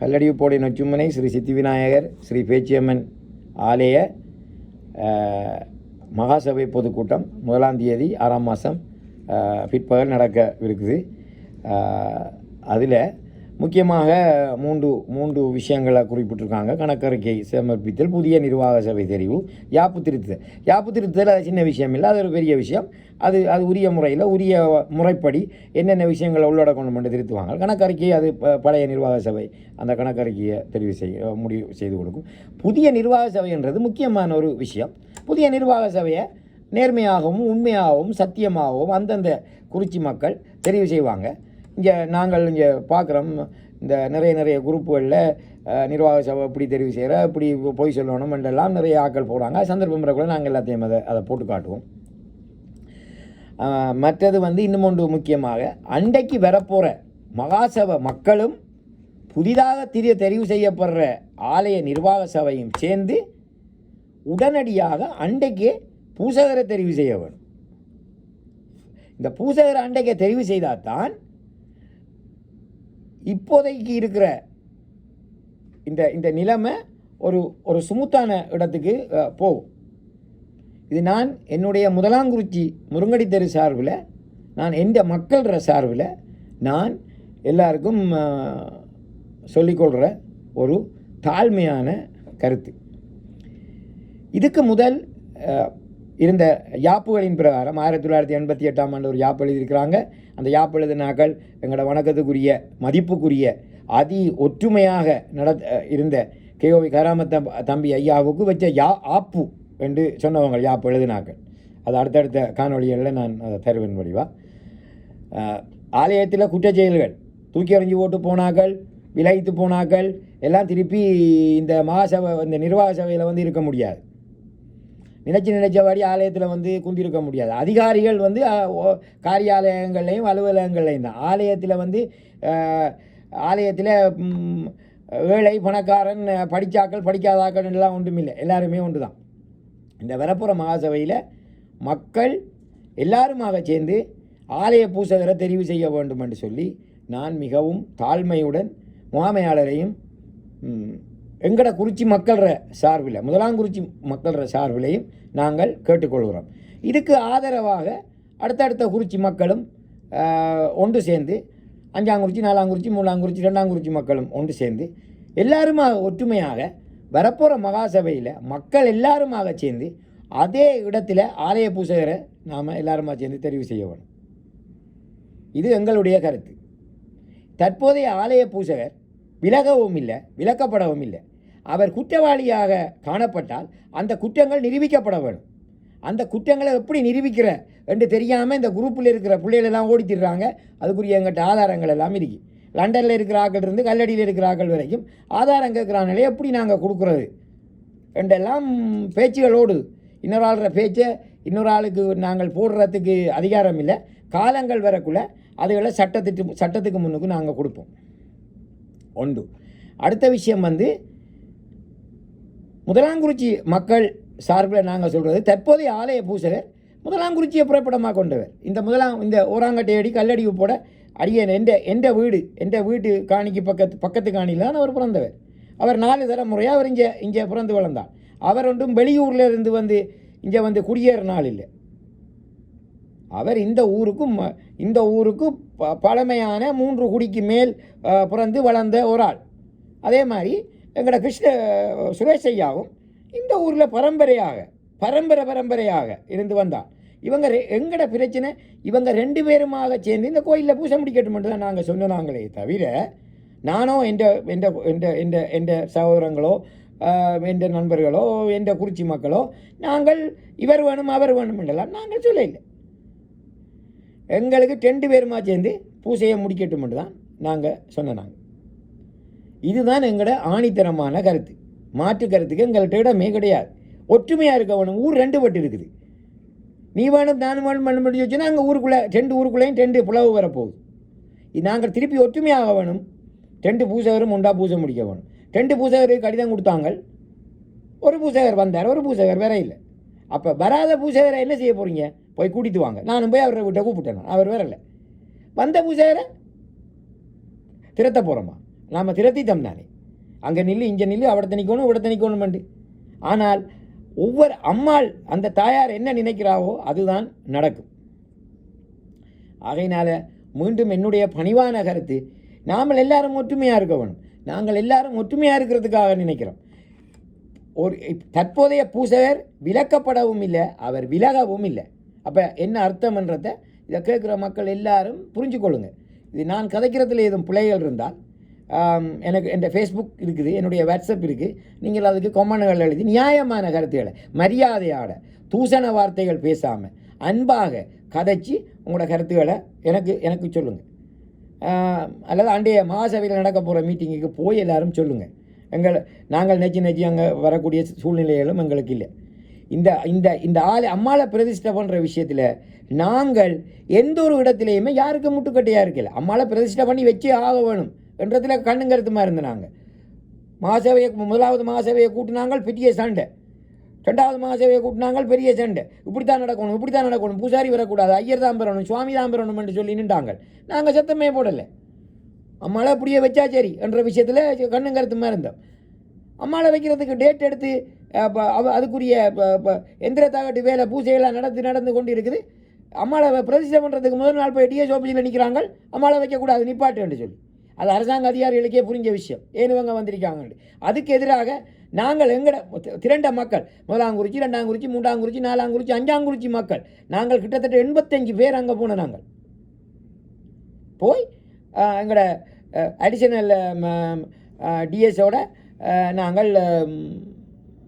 கல்லடிவுப்போடை நொச்சுமனை ஸ்ரீ சித்தி விநாயகர் ஸ்ரீ பேச்சியம்மன் ஆலய மகாசபை பொதுக்கூட்டம் முதலாம் தேதி ஆறாம் மாதம் பிற்பகல் நடக்க இருக்குது அதில் முக்கியமாக மூன்று மூன்று விஷயங்களை குறிப்பிட்டிருக்காங்க. கணக்கறிக்கை சமர்ப்பித்தல் புதிய நிர்வாக சபை தெரிவு யாப்பு திருத்துதல். யாப்பு திருத்துதல் அது சின்ன விஷயம் இல்லை அது ஒரு பெரிய விஷயம். அது அது உரிய முறையில் உரிய முறைப்படி என்னென்ன விஷயங்களை உள்ளடக்கணும் மட்டும் திருத்துவாங்க. கணக்கறிக்கை அது பழைய நிர்வாக சபை. அந்த கணக்கறிக்கையை தெரிவு செய்ய முடிவு செய்து கொடுக்கும். புதிய நிர்வாக சபைன்றது முக்கியமான ஒரு விஷயம். புதிய நிர்வாக சபையை நேர்மையாகவும் உண்மையாகவும் சத்தியமாகவும் அந்தந்த குறிச்சி மக்கள் தெரிவு செய்வாங்க. இங்கே நாங்கள் இங்கே பார்க்குறோம் இந்த நிறைய நிறைய குரூப்புகளில் நிர்வாக சபை இப்படி தெரிவு செய்கிற இப்படி பொய் சொல்லணும் என்றெல்லாம் நிறைய ஆட்கள் போடுறாங்க சந்தர்ப்பம் கூட நாங்கள் எல்லாத்தையும் அதை அதை போட்டு காட்டுவோம். மற்றது வந்து இன்னும் ஒன்று முக்கியமாக அண்டைக்கு வரப்போகிற மகாசபை மக்களும் புதிதாக திரிய தெரிவு செய்யப்படுற ஆலய நிர்வாக சபையும் சேர்ந்து உடனடியாக அண்டைக்கு பூசகரை தெரிவு செய்ய வேணும். இந்த பூசகரை அண்டைக்கு தெரிவு செய்தால் தான் இப்போதைக்கு இருக்கிற இந்த இந்த நிலைமை ஒரு ஒரு சுமுத்தான இடத்துக்கு போகும். இது நான் என்னுடைய முதலாங்குறிச்சி முருங்கடி தெரு சார்பில் நான் எந்த மக்கள்கிற சார்பில் நான் எல்லாருக்கும் சொல்லிக்கொள்கிற ஒரு தாழ்மையான கருத்து. இதுக்கு முதல் இருந்த யாப்புகளின் பிரகாரம் ஆயிரத்தி தொள்ளாயிரத்தி எண்பத்தி எட்டாம் ஆண்டு ஒரு யாப்பு எழுதியிருக்கிறாங்க. அந்த யாப்பு எழுதினாக்கள் எங்களோட வணக்கத்துக்குரிய மதிப்புக்குரிய அதி ஒற்றுமையாக நட இருந்த கேஓவி கராமத்த தம்பி ஐயாவுக்கு வச்ச யா ஆப்பு என்று சொன்னவங்க யாப்பு எழுதினாக்கள். அது அடுத்தடுத்த காணொளிகளில் நான் அதை தருவேன் வடிவா. ஆலயத்தில் குற்றச்செயல்கள் தூக்கி அறிஞ்சு போட்டு போனாக்கள் விலகித்து போனாக்கள் எல்லாம் திருப்பி இந்த மகாசபை இந்த நிர்வாக சபையில் வந்து இருக்க முடியாது. நினச்சி நினச்சபடி ஆலயத்தில் வந்து குந்திருக்க முடியாது. அதிகாரிகள் வந்து காரியாலயங்கள்லையும் அலுவலகங்கள்லையும் தான். ஆலயத்தில் வந்து ஆலயத்தில் ஏழை பணக்காரன் படித்தாக்கள் படிக்காதாக்கள் எல்லாம் ஒன்றுமில்லை எல்லாருமே ஒன்று தான். இந்த வரப்புற மகாசபையில் மக்கள் எல்லாருமாக சேர்ந்து ஆலய பூசகரை தெரிவு செய்ய வேண்டும் என்று சொல்லி நான் மிகவும் தாழ்மையுடன் முகாமையாளரையும் எங்கட குறிச்சி மக்கள்ற சார்பில் முதலாங்குறிச்சி மக்கள்ற சார்பிலையும் நாங்கள் கேட்டுக்கொள்கிறோம். இதுக்கு ஆதரவாக அடுத்தடுத்த குறிச்சி மக்களும் ஒன்று சேர்ந்து அஞ்சாங்குறிச்சி நாலாங்குறிச்சி மூணாங்குறிச்சி ரெண்டாங்குறிச்சி மக்களும் ஒன்று சேர்ந்து எல்லாருமாக ஒற்றுமையாக வரப்போகிற மகாசபையில் மக்கள் எல்லாருமாக சேர்ந்து அதே இடத்துல ஆலய பூசகரை நாம் எல்லாருமா சேர்ந்து தெரிவு செய்ய வேணும். இது எங்களுடைய கருத்து. தற்போதைய ஆலய பூசகர் விலகவும் இல்லை விலக்கப்படவும் இல்லை. அவர் குற்றவாளியாக காணப்பட்டால் அந்த குற்றங்கள் நிரூபிக்கப்பட வேணும். அந்த குற்றங்களை எப்படி நிரூபிக்கிற என்று தெரியாமல் இந்த குரூப்பில் இருக்கிற பிள்ளைகளெல்லாம் ஓடித்திடுறாங்க. அதுக்குரிய எங்கிட்ட ஆதாரங்கள் எல்லாம் இருக்குது லண்டனில் இருக்கிற ஆக்கள் இருந்து கல்லடியில் இருக்கிற ஆக்கள் வரைக்கும் ஆதாரம் கேட்குறாங்களே எப்படி நாங்கள் கொடுக்குறது? என்றெல்லாம் பேச்சுகளோடு. இன்னொரு ஆளுற பேச்சை இன்னொரு ஆளுக்கு நாங்கள் போடுறதுக்கு அதிகாரம் இல்லை. காலங்கள் வரக்குள்ள அதுகளை சட்டத்துக்கு சட்டத்துக்கு முன்னுக்கு நாங்கள் கொடுப்போம். ஒன்று அடுத்த விஷயம் வந்து முதலாங்குறிச்சி மக்கள் சார்பில் நாங்கள் சொல்கிறது தற்போதைய ஆலய பூசகர் முதலாங்குறிச்சியை புறப்படமாக கொண்டவர். இந்த முதலாம் இந்த ஓராங்கட்டையடி கல்லடி போட அடியன் எந்த எந்த வீடு எந்த வீட்டு காணிக்கு பக்கத்து பக்கத்து காணியில் தான் அவர் பிறந்தவர். அவர் நாலு தலைமுறையாக அவர் இங்கே இங்கே பிறந்து வளர்ந்தார். அவர் ஒன்றும் வெளியூரில் இருந்து வந்து இங்கே வந்து குடியேற நாள் இல்லை. அவர் இந்த ஊருக்கும் ம- இந்த ஊருக்கு ப- பழமையான மூன்று குடிக்கு மேல் பிறந்து வளர்ந்த ஒரு ஆள் அதே மாதிரி எங்களோட கிருஷ்ண சுரேஷ் ஐயாவும் இந்த ஊரில் பரம்பரையாக பரம்பரை பரம்பரையாக இருந்து வந்தார். இவங்க ரெ- எங்கட பிரச்சனை? இவங்க ரெண்டு பேருமாக சேர்ந்து இந்த கோயிலில் பூசை முடிக்கட்டும் மட்டும் தான் நாங்கள் சொன்னாங்களே தவிர நானோ எந்த எந்த எந்த எந்த எந்த சகோதரங்களோ எந்த நண்பர்களோ எந்த குறிச்சி மக்களோ நாங்கள் இவர் வேணும் அவர் வேணும் என்றெல்லாம் நாங்கள் சொல்லலை எங்களுக்கு ரெண்டு பேருமா சேர்ந்து பூசையை முடிக்கட்டும் தான் நாங்கள் சொன்னாங்க நாங்கள் இதுதான் எங்களோட ஆணித்தரமான கருத்து. மாற்று கருத்துக்கு எங்கள்கிட்ட இடமே கிடையாது? ஒற்றுமையாக இருக்க வேணும் ஊர் ரெண்டு பட்டு இருக்குது. நீ வேணும் நான் வேணும் பண்ண முடிஞ்சு வச்சுன்னா அங்கே ஊருக்குள்ளே ரெண்டு ஊருக்குள்ளேயும் ரெண்டு புலவு வரப்போகுது இது நாங்கள் திருப்பி ஒற்றுமையாக வேணும். ரெண்டு பூசகரும் உண்டா பூசை முடிக்க வேணும். ரெண்டு பூசகருக்கு கடிதம் கொடுத்தாங்க ஒரு பூசகர் வந்தார் ஒரு பூசகர் வேற இல்லை. அப்போ வராத பூசகரை என்ன செய்ய போகிறீங்க போய் கூட்டிட்டு வாங்க. நானும் போய் அவரை விட்ட கூப்பிட்டேன் அவர் வரல வந்த பூசகரை திரத்த போகிறோமா நாம் திரத்தி தம்னானே அங்கே நில்லு இங்கே நில்லு அவடத்தை நிற்கணும் இவிடத்தை நிற்கணுமெண்டு ஆனால் ஒவ்வொரு அம்மாள் அந்த தாயார் என்ன நினைக்கிறாவோ அதுதான் நடக்கும். ஆகையினால மீண்டும் என்னுடைய பணிவான கருத்து நாமல் எல்லாரும் ஒற்றுமையாக இருக்க வேணும் நாங்கள் எல்லாரும் ஒற்றுமையாக இருக்கிறதுக்காக நினைக்கிறோம். ஒரு தற்போதைய பூசகர் விலக்கப்படவும் இல்லை அவர் விலகவும் இல்லை. அப்போ என்ன அர்த்தம்ன்றத இதை கேட்குற மக்கள் எல்லாரும் புரிஞ்சு கொள்ளுங்க இது நான் கதைக்கிறதுல ஏதும் பிள்ளைகள் இருந்தால் எனக்கு என் ஃபேஸ்புக் இருக்குது என்னுடைய வாட்ஸ்அப் இருக்குது நீங்கள் அதுக்கு கொமெண்ட்கள் எழுதி நியாயமான கருத்துக்களை மரியாதையோட தூசண வார்த்தைகள் பேசாமல் அன்பாக கதைச்சி உங்களோட கருத்துக்களை எனக்கு எனக்கு சொல்லுங்கள் அல்லது அண்டைய மகாசபையில் நடக்க போகிற மீட்டிங்குக்கு போய் எல்லாரும் சொல்லுங்கள் எங்கள் நாங்கள் நெச்சி நெச்சி அங்கே வரக்கூடிய சூழ்நிலைகளும் எங்களுக்கு இல்லை. இந்த இந்த இந்த ஆள் அம்மாவை பிரதிஷ்டை பண்ணுற விஷயத்தில் நாங்கள் எந்த ஒரு இடத்துலையுமே யாருக்கும் முட்டுக்கட்டையாக இருக்கல. அம்மாவை பிரதிஷ்டை பண்ணி வச்சே ஆக வேணும் என்றதுல கண்ணுங்கருத்துமா இருந்த நாங்கள் மகாசபையை முதலாவது மகாசபையை கூட்டினாங்கள் பெரிய சண்டை. ரெண்டாவது மகாசபையை கூட்டினாங்கள் பெரிய சண்டை. இப்படித்தான் நடக்கணும் இப்படி தான் நடக்கணும் பூசாரி வரக்கூடாது ஐயர் தான் பெறணும் சுவாமி தான் பெறணும் என்று சொல்லி நின்றாங்க நாங்கள் சத்தமே போடலை. அம்மாவை அப்படியே வச்சா சரி என்ற விஷயத்தில் கண்ணும் இருந்தோம். அம்மாவை வைக்கிறதுக்கு டேட் எடுத்து அதுக்குரிய எந்திர தாகட்டு வேலை பூஜையெல்லாம் நடந்து நடந்து கொண்டு இருக்குது அம்மாவை பிரதிஷ்டை பண்ணுறதுக்கு முதல் நாள் போய் டிஎஸ் ஆஃபீஸில் நிற்கிறாங்க அம்மாவை வைக்கக்கூடாது நிப்பாட்டுன்னு சொல்லி. அது அரசாங்க அதிகாரிகளுக்கே புரிஞ்ச விஷயம். ஏனுவங்க வந்திருக்காங்க அதுக்கு எதிராக நாங்கள் எங்கட திரண்ட மக்கள் முதலாங்குறிச்சி ரெண்டாங்குறிச்சி மூன்றாங்குறிச்சி நாலாங்குறிச்சி அஞ்சாங்குறிச்சி மக்கள் நாங்கள் கிட்டத்தட்ட எண்பத்தஞ்சு பேர் அங்கே போனோம் நாங்கள். போய் எங்களோட அடிஷனல் டிஎஸோட நாங்கள்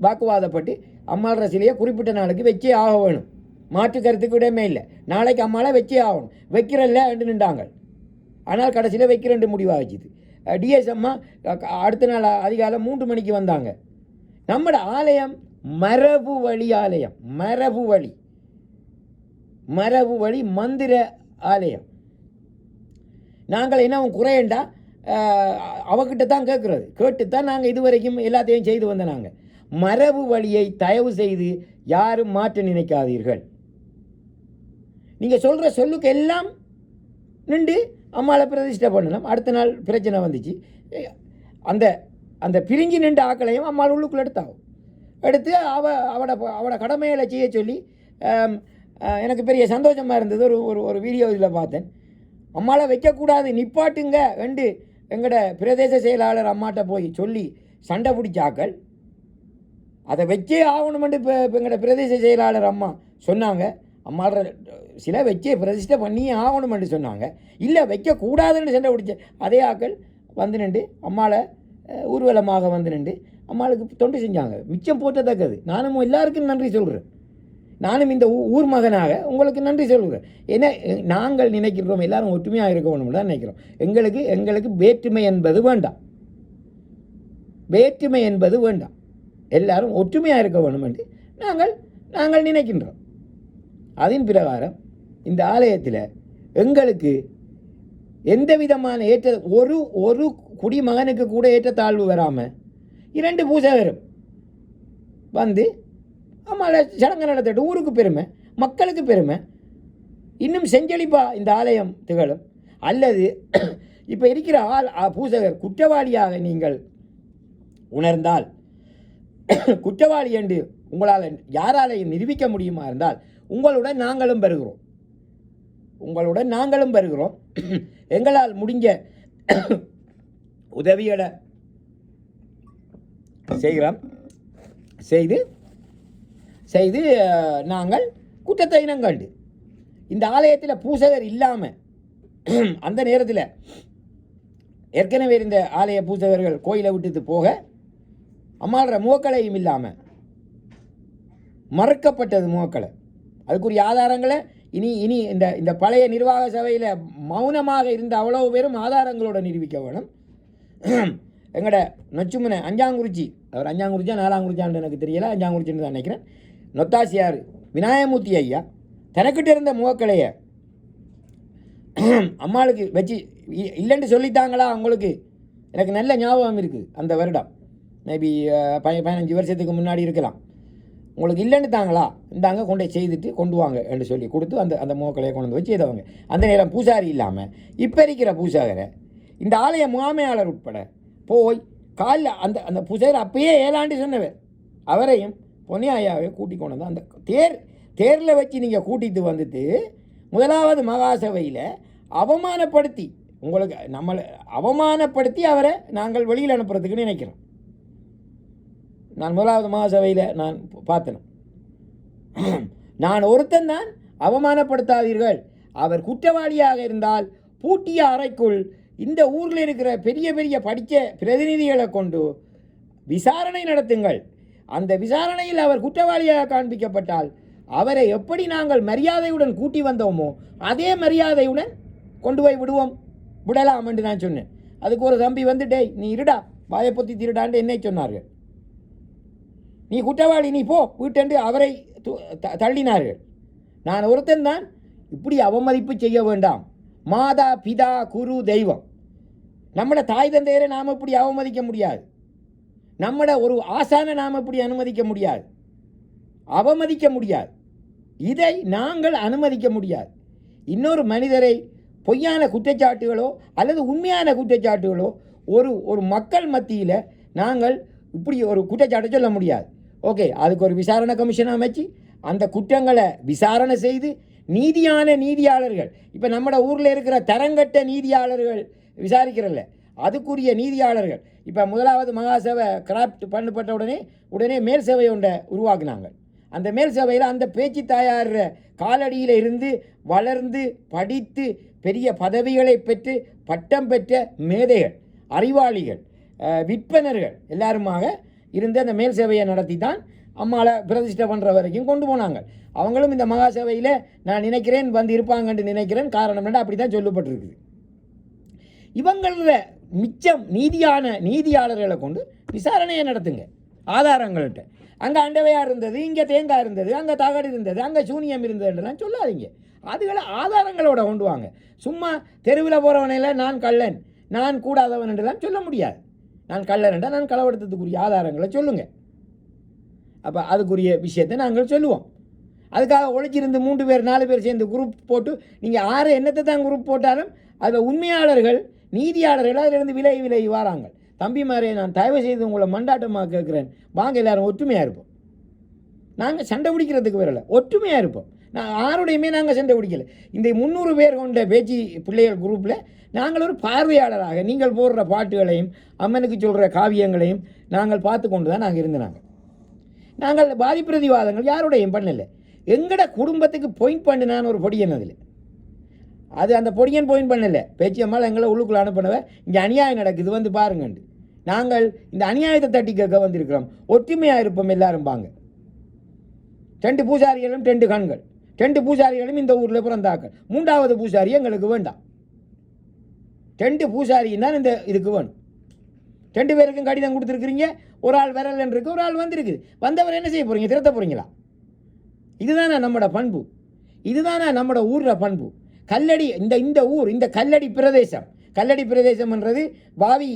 வாக்குவாதப்பட்டு அம்மாள் ரசிலையை குறிப்பிட்ட நாளுக்கு வச்சே ஆக வேணும். மாற்று கருத்துக்கு விடமே இல்லை. நாளைக்கு அம்மாவை வச்சே ஆகணும். வைக்கிறல்ல என்று நின்றாங்க ஆனால் கடைசியில் வைக்கிறேன் முடிவாகிச்சுது டிஎஸ் அம்மா அடுத்த நாள் அதிகாலை மூன்று மணிக்கு வந்தாங்க. நம்மட ஆலயம் மரபு வழி ஆலயம். மரபு வழி. மரபு வழி மந்திர ஆலயம். நாங்கள் என்ன அவன் குறையண்டா? அவகிட்ட தான் கேட்குறது. கேட்டு தான் நாங்கள் இதுவரைக்கும் எல்லாத்தையும் செய்து வந்த நாங்கள் மரபு வழியை தயவு செய்து யாரும் மாற்ற நினைக்காதீர்கள். நீங்கள் சொல்கிற சொல்லுக்கு எல்லாம் நின்று அம்மாவை பிரதிஷ்டை பண்ணலாம். அடுத்த நாள் பிரச்சனை வந்துச்சு. அந்த அந்த பிரிஞ்சு நின்ற ஆக்களையும் அம்மாள் உள்ளுக்குள்ள எடுத்தாகும் எடுத்து அவ அவட அவட கடமைகளை செய்ய சொல்லி எனக்கு பெரிய சந்தோஷமாக இருந்தது. ஒரு ஒரு ஒரு வீடியோ இதில் பார்த்தேன். அம்மாவை வைக்கக்கூடாது நிப்பாட்டுங்க வெண்டு எங்கட பிரதேச செயலாளர் அம்மாட்ட போய் சொல்லி சண்டை பிடிச்சாக்கள். அதை வச்சே ஆகணுமென்று இப்போ இப்போ எங்களோட பிரதேச செயலாளர் அம்மா சொன்னாங்க. அம்மாடுற சில வச்சே பிரதிஷ்டை பண்ணியே ஆகணுமென்று சொன்னாங்க. இல்லை வைக்கக்கூடாதுன்னு சண்டை பிடிச்ச அதே ஆக்கள் வந்து நின்று அம்மாவை ஊர்வலமாக வந்து நின்று அம்மாளுக்கு தொண்டு செஞ்சாங்க. மிச்சம் போட்டத்தக்கது. நானும் எல்லாருக்கும் நன்றி சொல்கிறேன் நானும் இந்த ஊர் மகனாக உங்களுக்கு நன்றி சொல்கிறேன் ஏன்னா நாங்கள் நினைக்கிறோம் எல்லாரும் ஒற்றுமையாக இருக்க தான் நினைக்கிறோம். எங்களுக்கு எங்களுக்கு வேற்றுமை என்பது வேண்டாம். வேற்றுமை என்பது வேண்டாம். எல்லாரும் ஒற்றுமையாக இருக்க வேண்டும் என்று நாங்கள் நாங்கள் நினைக்கின்றோம். அதன் பிரகாரம் இந்த ஆலயத்தில் எங்களுக்கு எந்த விதமான ஏற்ற ஒரு ஒரு குடிமகனுக்கு கூட ஏற்றத்தாழ்வு வராமல் இரண்டு பூசகரும் வந்து ஆமாம் சடங்கு நடத்தட்டும். ஊருக்கு பெருமை மக்களுக்கு பெருமை. இன்னும் செஞ்சளிப்பா இந்த ஆலயம் திகழும். அல்லது இப்போ இருக்கிற ஆள் பூசகர் குற்றவாளியாக நீங்கள் உணர்ந்தால் குற்றவாளி என்று உங்களால் யாராலையும் நிரூபிக்க முடியுமா இருந்தால் உங்களுடன் நாங்களும் பெறுகிறோம் உங்களுடன் நாங்களும் பெறுகிறோம் எங்களால் முடிஞ்ச உதவிகளை செய்கிறோம். செய்து செய்து நாங்கள் குற்றத்தை இனங்கண்டு இந்த ஆலயத்தில் பூசகர் இல்லாமல் அந்த நேரத்தில் ஏற்கனவே இருந்த ஆலய பூசகர்கள் கோயிலை விட்டுட்டு போக அம்மாடுற முகக்கலையும் இல்லாமல் மறக்கப்பட்டது முகக்கலை அதுக்குரிய ஆதாரங்களை இனி இனி இந்த இந்த பழைய நிர்வாக சபையில் மௌனமாக இருந்த அவ்வளவு பேரும் ஆதாரங்களோட நிரூபிக்க வேணும். எங்கட நொச்சுமுனை அஞ்சாங்குறிச்சி அவர் அஞ்சாங்குறிச்சா நாலாங்குறிச்சான்னு எனக்கு தெரியல அஞ்சாங்குறிச்சின்னு தான் நினைக்கிறேன். நொத்தாசியார் விநாயகமூர்த்தி ஐயா தனக்கிட்ட இருந்த முகக்கலையை அம்மாளுக்கு வச்சு இ- இல்லைன்னு சொல்லித்தாங்களா அவங்களுக்கு? எனக்கு நல்ல ஞாபகம் இருக்குது அந்த வருடம். மேபி uh, பதினஞ்சு வருஷத்துக்கு முன்னாடி இருக்கலாம். உங்களுக்கு இல்லைன்னு தாங்களா? இந்தாங்க கொண்டு போய் செய்துட்டு கொண்டு வாங்க என்று சொல்லி கொடுத்து அந்த அந்த மூக்களையை கொண்டு வந்து வச்சு செய்தவங்க அந்த நேரம் பூசாரி இல்லாமல் இப்போ இருக்கிற பூசாகரை இந்த ஆலய முகாமையாளர் உட்பட போய் காலில் அந்த அந்த பூசாரி அப்பயே ஏழாண்டு சொன்னவர். அவரையும் பொன்னியாயாவே கூட்டி கொண்டு வந்து அந்த தேர் தேரில் வச்சு நீங்கள் கூட்டிகிட்டு வந்துட்டு முதலாவது மகாசபையில் அவமானப்படுத்தி உங்களுக்கு நம்மளை அவமானப்படுத்தி அவரை நாங்கள் வெளியில் அனுப்புறதுக்கு நினைக்கிறோம். நான் முதலாவது மகாசபையில் நான் பார்த்தேன். நான் ஒருத்தன் தான் அவமானப்படுத்தாதீர்கள். அவர் குற்றவாளியாக இருந்தால் பூட்டிய அறைக்குள் இந்த ஊரில் இருக்கிற பெரிய பெரிய படித்த பிரதிநிதிகளை கொண்டு விசாரணை நடத்துங்கள். அந்த விசாரணையில் அவர் குற்றவாளியாக காண்பிக்கப்பட்டால் அவரை எப்படி நாங்கள் மரியாதையுடன் கூட்டி வந்தோமோ அதே மரியாதையுடன் கொண்டு போய் விடுவோம். விடலாம் என்று நான் சொன்னேன். அதுக்கு ஒரு தம்பி வந்து டேய் நீ இருடா. வாயை பொத்தி திருடான்னு என்னை சொன்னார்கள். நீ குற்றவாளி நீ போ. வீட்டென்று அவரை து- த- தள்ளினார்கள். நான் ஒருத்தன் தான். இப்படி அவமதிப்பு செய்ய வேண்டாம். மாதா பிதா குரு தெய்வம். நம்மளோட தாய் தந்தையரை நாம் இப்படி அவமதிக்க முடியாது. நம்மளை ஒரு ஆசான நாம் இப்படி அனுமதிக்க முடியாது. அவமதிக்க முடியாது. இதை நாங்கள் அனுமதிக்க முடியாது. இன்னொரு மனிதரை பொய்யான குற்றச்சாட்டுகளோ அல்லது உண்மையான குற்றச்சாட்டுகளோ ஒரு ஒரு மக்கள் மத்தியில் நாங்கள் இப்படி ஒரு குற்றச்சாட்டை சொல்ல முடியாது. ஓகே அதுக்கு ஒரு விசாரணை கமிஷன் அமைச்சு அந்த குற்றங்களை விசாரணை செய்து நீதியான நீதியாளர்கள் இப்போ நம்ம ஊரில் இருக்கிற தரங்கட்ட நீதியாளர்கள் விசாரிக்கிறல்ல அதுக்குரிய நீதியாளர்கள் இப்போ முதலாவது மகாசபை கிராஃப்ட் பண்ணப்பட்ட உடனே உடனே மேல் சபை ஒன்றை உருவாக்குனாங்க. அந்த மேல் சபையில் அந்த பேச்சு தாயார் காலடியில் இருந்து வளர்ந்து படித்து பெரிய பதவிகளை பெற்று பட்டம் பெற்ற மேதைகள் அறிவாளிகள் விற்பனர்கள் எல்லாருமாக இருந்து அந்த மேல் சேவையை நடத்தி தான் அம்மாவை பிரதிஷ்டை பண்ணுற வரைக்கும் கொண்டு போனாங்க. அவங்களும் இந்த மகா சேவையில் நான் நினைக்கிறேன் வந்து இருப்பாங்கன்னு நினைக்கிறேன் காரணம் என்ன அப்படி தான் சொல்லப்பட்டிருக்குது. இவங்கள மிச்சம் நீதியான நீதியாளர்களை கொண்டு விசாரணையை நடத்துங்க. ஆதாரங்கள்கிட்ட அங்கே அண்டவையாக இருந்தது இங்கே தேங்காய் இருந்தது அங்கே தகடு இருந்தது அங்கே சூனியம் இருந்ததுலாம் சொல்லாதீங்க. அதுகளை ஆதாரங்களோட கொண்டு வாங்க. சும்மா தெருவில் போகிறவனையில் நான் கள்ளன் நான் கூடாதவன் என்றுலாம் சொல்ல முடியாது. நான் கள்ளன் நான் களவெடுத்ததுக்குரிய ஆதாரங்களை சொல்லுங்கள் அப்போ அதுக்குரிய விஷயத்தை நாங்கள் சொல்லுவோம். அதுக்காக உழைச்சிருந்து மூன்று பேர் நாலு பேர் சேர்ந்து குரூப் போட்டு நீங்கள் ஆறு என்னத்தை தான் குரூப் போட்டாலும் அதில் உண்மையாளர்கள் நீதியாளர்கள் அதிலிருந்து விலகி விலகி வராங்க. தம்பிமாரே நான் தயவு செய்து உங்களை மண்டாட்டமாக கேட்குறேன். வாங்க எல்லாரும் ஒற்றுமையாக இருப்போம். நாங்கள் சண்டை பிடிக்கிறதுக்கு வரல. ஒற்றுமையாக இருப்போம். நான் யாருடையுமே நாங்கள் சண்டை பிடிக்கல இந்த முந்நூறு பேர் கொண்ட பேச்சு பிள்ளைகள் குரூப்பில் நாங்கள் ஒரு பார்வையாளராக நீங்கள் போடுற பாட்டுகளையும் அம்மனுக்கு சொல்கிற காவியங்களையும் நாங்கள் பார்த்து கொண்டு தான் நாங்கள் இருந்தினாங்க நாங்கள் பாதிப்பிரதிவாதங்கள் யாருடையும் பண்ணலை. எங்கட குடும்பத்துக்கு பொயிண்ட் பண்ணினான்னு ஒரு பொடியன் அதில். அது அந்த பொடியன் பாயிண்ட் பண்ணல. பேச்சியம்மாள் எங்களை உள்ளுக்குள்ள அனுப்பினவ இங்கே அநியாயம் நடக்குது வந்து பாருங்கண்டு. நாங்கள் இந்த அநியாயத்தை தட்டி கேட்க வந்திருக்கிறோம். ஒற்றுமையாக இருப்போம் எல்லாரும் பாங்க ரெண்டு பூசாரிகளும் ரெண்டு கண்கள். ரெண்டு பூசாரிகளும் இந்த ஊரில் பிறந்தாக்கள் மூன்றாவது பூசாரி எங்களுக்கு வேண்டாம். ரெண்டு பூசாரியும் தான் இந்த இதுக்கு வேணும். ரெண்டு பேருக்கும் கடிதம் கொடுத்துருக்குறீங்க. ஒரு ஆள் வரலன்னு இருக்கு ஒரு ஆள் வந்திருக்குது. வந்தவர் என்ன செய்ய போகிறீங்க திருத்த போகிறீங்களா இதுதானே நம்மளோட பண்பு? இதுதானே நம்மளோட ஊரில் பண்பு? கல்லடி இந்த இந்த ஊர் இந்த கல்லடி பிரதேசம். கல்லடி பிரதேசம்ன்றது பாவி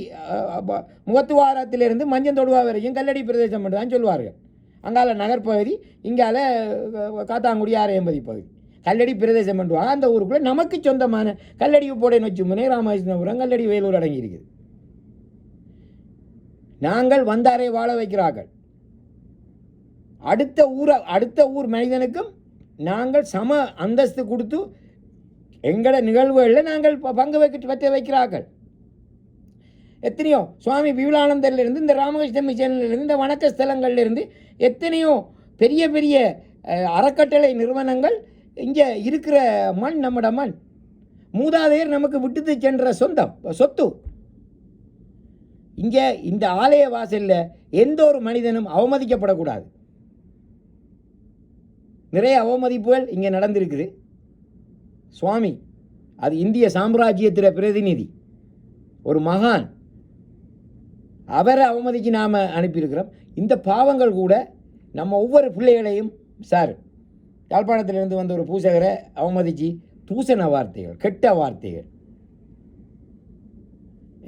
முகத்துவாரத்திலிருந்து மஞ்சள் தொடுவா வரைக்கும் கல்லடி பிரதேசம் என்று தான் சொல்லுவார்கள் அங்கால நகர்ப்பகுதி இங்கால காத்தாங்குடி ஆரையம்பதி பகுதி. கல்லடி பிரதேசம் பண்ணுவாங்க அந்த ஊருக்குள்ளே நமக்கு சொந்தமான கல்லடி உப்போடை முன்னே ராமகிருஷ்ணபுரம் கல்லடி வேலூர் அடங்கியிருக்குது. நாங்கள் வந்தாரை வாழ வைக்கிறார்கள். அடுத்த ஊரை அடுத்த ஊர் மனிதனுக்கும் நாங்கள் சம அந்தஸ்து கொடுத்து எங்களோட நிகழ்வுகளில் நாங்கள் ப- பங்கு வைக்க வைக்கிறார்கள். எத்தனையோ சுவாமி விபுலானந்தர்லேருந்து இந்த ராமகிருஷ்ண மிஷன்லேருந்து இந்த வணக்க ஸ்தலங்கள்லேருந்து எத்தனையோ பெரிய பெரிய அறக்கட்டளை நிறுவனங்கள் இங்கே இருக்கிற மண் நம்மட மண். மூதாதையர் நமக்கு விட்டுத்து சென்ற சொந்தம் சொத்து. இங்கே இந்த ஆலய வாசலில் எந்த ஒரு மனிதனும் அவமதிக்கப்படக்கூடாது. நிறைய அவமதிப்புகள் இங்கே நடந்திருக்குது. சுவாமி அது இந்திய சாம்ராஜ்யத்தில் பிரதிநிதி. ஒரு மகான் அவரை அவமதிக்கு நாம் அனுப்பியிருக்கிறோம். இந்த பாவங்கள் கூட நம்ம ஒவ்வொரு பிள்ளைகளையும் சார் யாழ்ப்பாணத்திலிருந்து வந்த ஒரு பூசகரை அவமதித்து தூசண வார்த்தைகள் கெட்ட வார்த்தைகள்.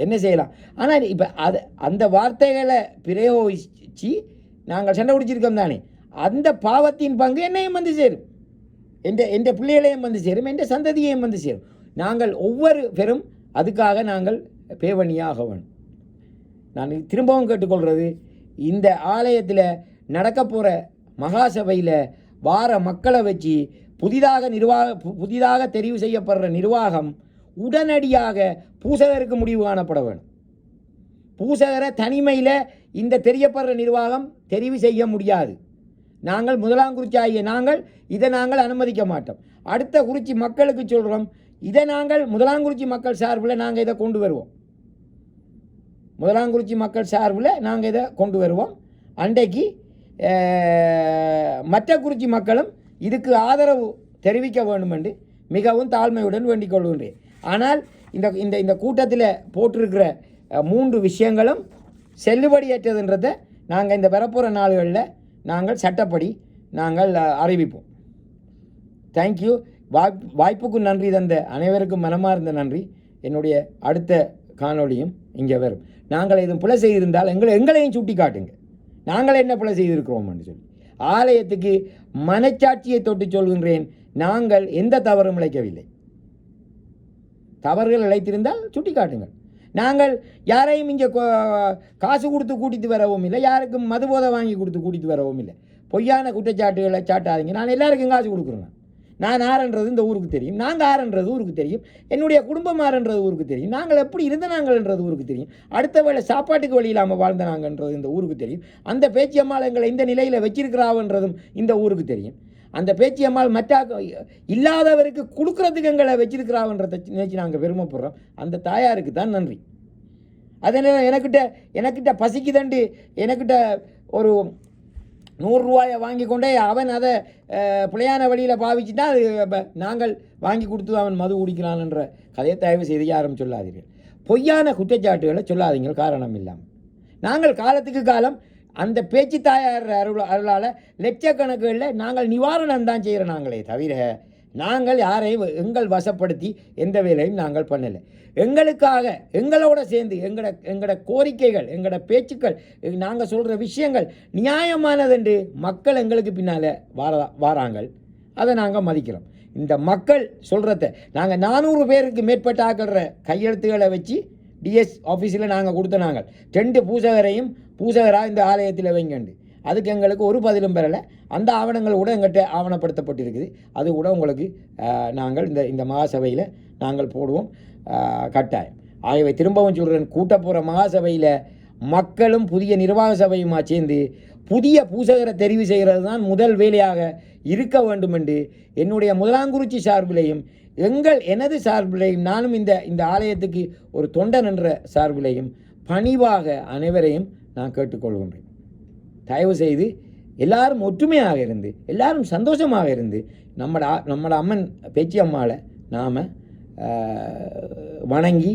என்ன செய்யலாம்? ஆனால் இப்போ அது அந்த வார்த்தைகளை பிரயோகிச்சு நாங்கள் சண்டை பிடிச்சிருக்கோம் தானே. அந்த பாவத்தின் பங்கு என்னையும் வந்து சேரும். எந்த எந்த பிள்ளைகளையும் வந்து சேரும் எந்த சந்ததியையும் வந்து சேரும். நாங்கள் ஒவ்வொரு பெரும் அதுக்காக நாங்கள் பே பண்ணியாக வேணும். நான் திரும்பவும் கேட்டுக்கொள்கிறது இந்த ஆலயத்தில் நடக்க போகிற மகாசபையில் வார மக்களை வச்சு புதிதாக நிர்வாக பு- புதிதாக தெரிவு செய்யப்படுற நிர்வாகம் உடனடியாக பூசகருக்கு முடிவு காணப்பட வேணும். பூசகரை தனிமையில் இந்த தெரியப்படுற நிர்வாகம் தெரிவு செய்ய முடியாது. நாங்கள் முதலாங்குறிச்சி ஆகிய நாங்கள் இதை நாங்கள் அனுமதிக்க மாட்டோம். அடுத்த குறிச்சி மக்களுக்கு சொல்கிறோம் இதை நாங்கள் முதலாங்குறிச்சி மக்கள் சார்பில் நாங்கள் இதை கொண்டு வருவோம். முதலாங்குறிச்சி மக்கள் சார்பில் நாங்கள் இதை கொண்டு வருவோம். அன்றைக்கு மற்ற குறிச்சி மக்களும் இதுக்கு ஆதரவு தெரிவிக்க வேண்டும் என்று மிகவும் தாழ்மையுடன் வேண்டிக் கொள்கின்றேன். ஆனால் இந்த இந்த இந்த கூட்டத்தில் போட்டிருக்கிற மூன்று விஷயங்களும் செல்லுபடியற்றதுன்றதை நாங்கள் இந்த வரப்போகிற நாள்களில் நாங்கள் சட்டப்படி நாங்கள் அறிவிப்போம். தேங்க்யூ வாய் வாய்ப்புக்கு நன்றி தந்த அனைவருக்கும் மனமார்ந்த நன்றி. என்னுடைய அடுத்த காணொளியும் இங்கே வரும். நாங்கள் எதுவும் பிழை செய்திருந்தால் எங்களை எங்களையும் சுட்டி காட்டுங்க நாங்கள் என்ன பிழை செய்திருக்கிறோம்னு சொல்லி. ஆலயத்துக்கு மனச்சாட்சியை தொட்டு சொல்கின்றேன். நாங்கள் எந்த தவறும் இழைக்கவில்லை. தவறுகள் இழைத்திருந்தால் சுட்டி காட்டுங்கள் நாங்கள் யாரையும் இங்கே காசு கொடுத்து கூட்டிட்டு வரவும் இல்லை. யாருக்கும் மதுபோதை வாங்கி கொடுத்து கூட்டிட்டு வரவும் இல்லை. பொய்யான குற்றச்சாட்டுகளை சாட்டாதீங்க. நான் எல்லாருக்கும் காசு கொடுக்குறேன். நான் ஆறுன்றது இந்த ஊருக்கு தெரியும். நாங்கள் ஆறுன்றது ஊருக்கு தெரியும். என்னுடைய குடும்பம் ஆறுன்றது ஊருக்கு தெரியும். நாங்கள் எப்படி இருந்த நாங்கள்ன்றது ஊருக்கு தெரியும். அடுத்த வேளை சாப்பாட்டுக்கு வழி இல்லாமல் வாழ்ந்த நாங்கன்றது இந்த ஊருக்கு தெரியும். அந்த பேச்சியம்மாள் எங்களை இந்த நிலையில் வச்சிருக்கிறாவன்றதும் இந்த ஊருக்கு தெரியும். அந்த பேச்சியம்மாள் மற்ற இல்லாதவருக்கு கொடுக்குறதுக்கு எங்களை வச்சிருக்கிறாவன்றதை நினைச்சு நாங்கள் பெருமைப்படுறோம். அந்த தாயாருக்கு தான் நன்றி. அதனால் எனக்கிட்ட எனக்கிட்ட பசிக்குதண்டு. எனக்கிட்ட ஒரு நூறுரூவாயை வாங்கி கொண்டே அவன் அதை பிள்ளையான பிழையான வழியில் பாவிச்சுட்டா அது நாங்கள் வாங்கி கொடுத்து அவன் மது குடிக்கிறான்ன்ற கதையை தயவு செய்து யாரும் சொல்லாதீர்கள். பொய்யான குற்றச்சாட்டுகளை சொல்லாதீங்க காரணம் இல்லாமல். நாங்கள் காலத்துக்கு காலம் அந்த பேச்சு தாயார் அருள் அருளால் லட்சக்கணக்குகளில் நாங்கள் நிவாரணம் தான் செய்கிறோம் நாங்களே தவிர நாங்கள் யாரையும் எங்கள் வசப்படுத்தி எந்த வேலையும் நாங்கள் பண்ணலை. எங்களுக்காக எங்களோட சேர்ந்து எங்களோட எங்களோட கோரிக்கைகள் எங்களோட பேச்சுக்கள் நாங்கள் சொல்கிற விஷயங்கள் நியாயமானதென்று மக்கள் எங்களுக்கு பின்னால் வார வாராங்கள். அதை நாங்கள் மதிக்கிறோம். இந்த மக்கள் சொல்கிறத நாங்கள் நானூறு பேருக்கு மேற்பட்ட ஆக்கிற கையெழுத்துக்களை வச்சு டிஎஸ் ஆஃபீஸில் நாங்கள் கொடுத்த நாங்கள். ரெண்டு பூசகரையும் பூசகராக இந்த ஆலயத்தில் வைங்கண்டு. அதுக்கு எங்களுக்கு ஒரு பதிலும் பெறலை. அந்த ஆவணங்கள் கூட எங்கிட்ட ஆவணப்படுத்தப்பட்டிருக்குது. அது கூட உங்களுக்கு நாங்கள் இந்த இந்த மகாசபையில் நாங்கள் போடுவோம். கட்டாயம். ஆகவே திரும்பவும் சொல்கிறேன் கூட்டப்புற மகாசபையில் மக்களும் புதிய நிர்வாக சபையுமா சேர்ந்து புதிய பூசகரை தெரிவு செய்கிறது தான் முதல் வேலையாக இருக்க வேண்டும் என்று என்னுடைய முதலாங்குறிச்சி சார்பிலையும் எங்கள் எனது சார்பிலையும் நானும் இந்த இந்த ஆலயத்துக்கு ஒரு தொண்டன் என்ற சார்பிலையும் பணிவாக அனைவரையும் நான் கேட்டுக்கொள்கின்றேன். தயவு செய்து எல்லாரும் ஒற்றுமையாக இருந்து எல்லாரும் சந்தோஷமாக இருந்து நம்மட நம்மளோட நம்மட அம்மன் பேச்சி அம்மாவை நாம் வணங்கி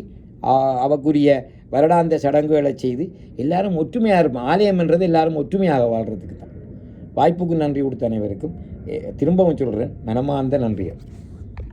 அவக்குரிய வருடாந்த சடங்குகளை செய்து எல்லாரும் ஒற்றுமையாக இருப்போம். ஆலயம்ன்றது எல்லாரும் ஒற்றுமையாக வாழ்கிறதுக்கு தான் வாய்ப்புக்கு நன்றி கொடுத்த அனைவருக்கும். திரும்பவும் சொல்கிறேன் மனமார்ந்த நன்றிகள்.